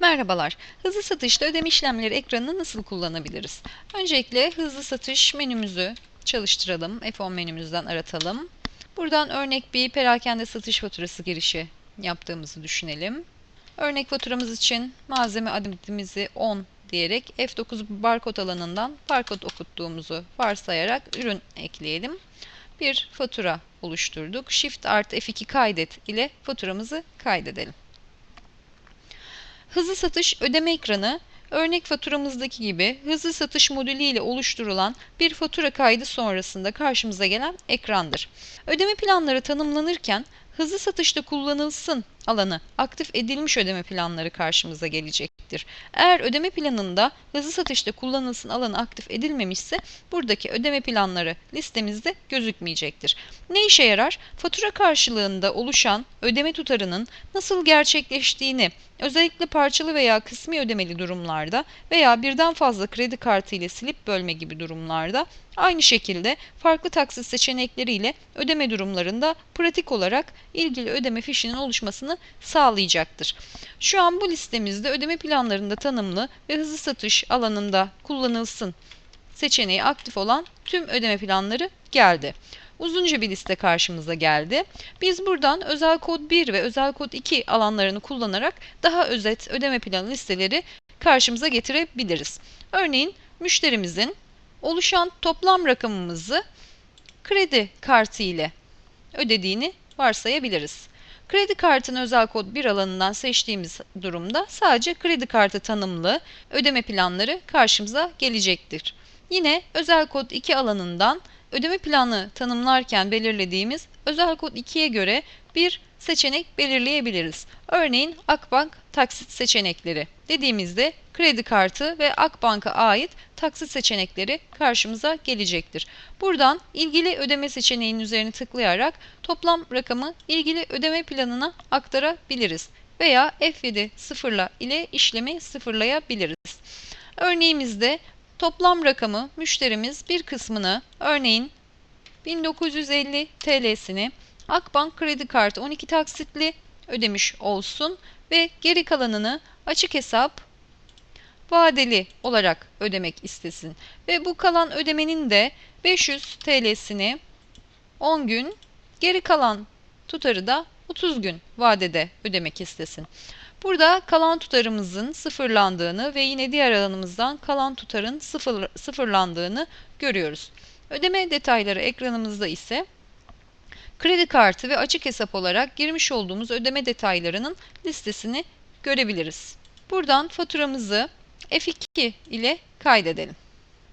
Merhabalar. Hızlı satışta ödeme işlemleri ekranını nasıl kullanabiliriz? Öncelikle hızlı satış menümüzü çalıştıralım. F10 menümüzden aratalım. Buradan örnek bir perakende satış faturası girişi yaptığımızı düşünelim. Örnek faturamız için malzeme adetimizi 10 diyerek F9 barkod alanından barkod okuttuğumuzu varsayarak ürün ekleyelim. Bir fatura oluşturduk. Shift artı F2 kaydet ile faturamızı kaydedelim. Hızlı satış ödeme ekranı örnek faturamızdaki gibi hızlı satış modülü ile oluşturulan bir fatura kaydı sonrasında karşımıza gelen ekrandır. Ödeme planları tanımlanırken hızlı satışta kullanılsın alanı aktif edilmiş ödeme planları karşımıza gelecektir. Eğer ödeme planında hızlı satışta kullanılsın alanı aktif edilmemişse buradaki ödeme planları listemizde gözükmeyecektir. Ne işe yarar? Fatura karşılığında oluşan ödeme tutarının nasıl gerçekleştiğini özellikle parçalı veya kısmi ödemeli durumlarda veya birden fazla kredi kartı ile silip bölme gibi durumlarda aynı şekilde farklı taksit seçenekleriyle ödeme durumlarında pratik olarak ilgili ödeme fişinin oluşmasını sağlayacaktır. Şu an bu listemizde ödeme planlarında tanımlı ve hızlı satış alanında kullanılsın seçeneği aktif olan tüm ödeme planları geldi. Uzunca bir liste karşımıza geldi. Biz buradan özel kod 1 ve özel kod 2 alanlarını kullanarak daha özet ödeme planı listeleri karşımıza getirebiliriz. Örneğin müşterimizin oluşan toplam rakamımızı kredi kartı ile ödediğini varsayabiliriz. Kredi kartını özel kod 1 alanından seçtiğimiz durumda sadece kredi kartı tanımlı ödeme planları karşımıza gelecektir. Yine özel kod 2 alanından ödeme planı tanımlarken belirlediğimiz özel kod 2'ye göre bir seçenek belirleyebiliriz. Örneğin Akbank taksit seçenekleri dediğimizde kredi kartı ve Akbank'a ait taksit seçenekleri karşımıza gelecektir. Buradan ilgili ödeme seçeneğinin üzerine tıklayarak toplam rakamı ilgili ödeme planına aktarabiliriz veya F7 sıfırla ile işlemi sıfırlayabiliriz. Örneğimizde toplam rakamı müşterimiz bir kısmını örneğin 1950 TL'sini Akbank kredi kartı 12 taksitli ödemiş olsun ve geri kalanını açık hesap vadeli olarak ödemek istesin. Ve bu kalan ödemenin de 500 TL'sini 10 gün, geri kalan tutarı da 30 gün vadede ödemek istesin. Burada kalan tutarımızın sıfırlandığını ve yine diğer alanımızdan kalan tutarın sıfır, sıfırlandığını görüyoruz. Ödeme detayları ekranımızda ise kredi kartı ve açık hesap olarak girmiş olduğumuz ödeme detaylarının listesini görebiliriz. Buradan faturamızı F2 ile kaydedelim.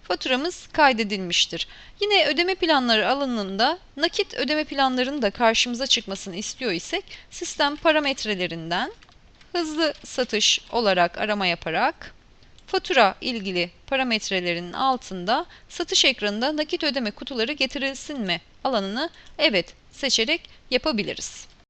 Faturamız kaydedilmiştir. Yine ödeme planları alanında nakit ödeme planlarının da karşımıza çıkmasını istiyor isek sistem parametrelerinden hızlı satış olarak arama yaparak fatura ilgili parametrelerinin altında satış ekranında nakit ödeme kutuları getirilsin mi alanını evet seçerek yapabiliriz.